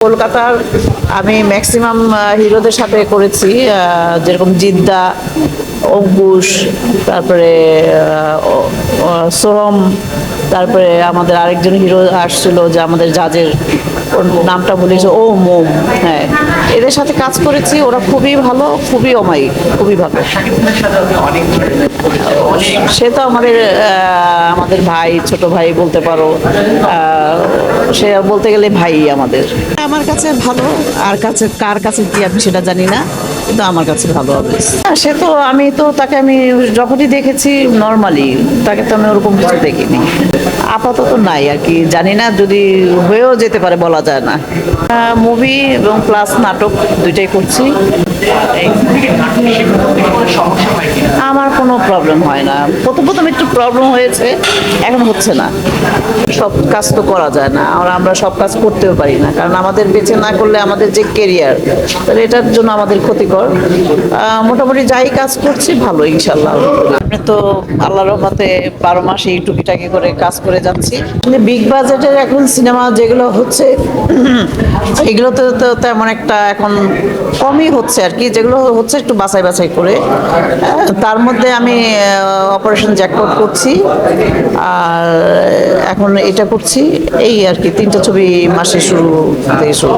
কলকাতার আমি ম্যাক্সিমাম হিরোদের সাথে করেছি যেরকম জিদ্দা, অঙ্কুশ, তারপরে সোহম, তারপরে আমাদের আরেকজন হিরো আসছিল যে আমাদের জাজের নামটা বলেছে ও মোম হ্যাঁ। এদের সাথে কাজ করেছি, ওরা খুবই ভালো, খুবই অমায়িক খুবই ভালো। সে তো আমাদের আমাদের ভাই, ছোট ভাই বলতে পারো সে বলতে গেলে ভাই আমাদের। আমার কাছে ভালো, আর কাছে, কার কাছে কি আমি সেটা জানি না। কিন্তু আমার কাছে ভালো হবে। সে তো আমি তো তাকে আমি যখনই দেখেছি নর্মালি তাকে তো আমি ওরকম কিছু দেখিনি। আপাতত নাই আর কি, জানি না, যদি হয়েও যেতে পারে বলা যায় না। মুভি এবং প্লাস নাটক দুইটাই করছি এই থেকে নাটক শেখা করতে কোনো প্রবলেম হয় না। প্রথম প্রথম একটু প্রবলেম হয়েছে এখন হচ্ছে না। সব কাজ তো করা যায় না আর আমরা সব কাজ করতেও পারি না। কারণ আমাদের বেঁচে না করলে আমাদের যে কেরিয়ার তাহলে এটার জন্য আমাদের ক্ষতিকর। মোটামুটি যাই কাজ করছি ভালো ইনশাল্লাহ আপনি তো আল্লাহ রহমতে বারো মাসে এই টুকিটাকি করে কাজ করে যাচ্ছি। বিগ বাজেটের এখন সিনেমা যেগুলো হচ্ছে এগুলোতে তো তেমন একটা এখন কমই হচ্ছে আর কি যেগুলো হচ্ছে একটু বাছাই বাছাই করে তার মধ্যে আমি অপারেশন জ্যাকপট করছি, আর এখন এটা করছি, এই আর কি, তিনটা ছবি মাসে শুরু শুরু।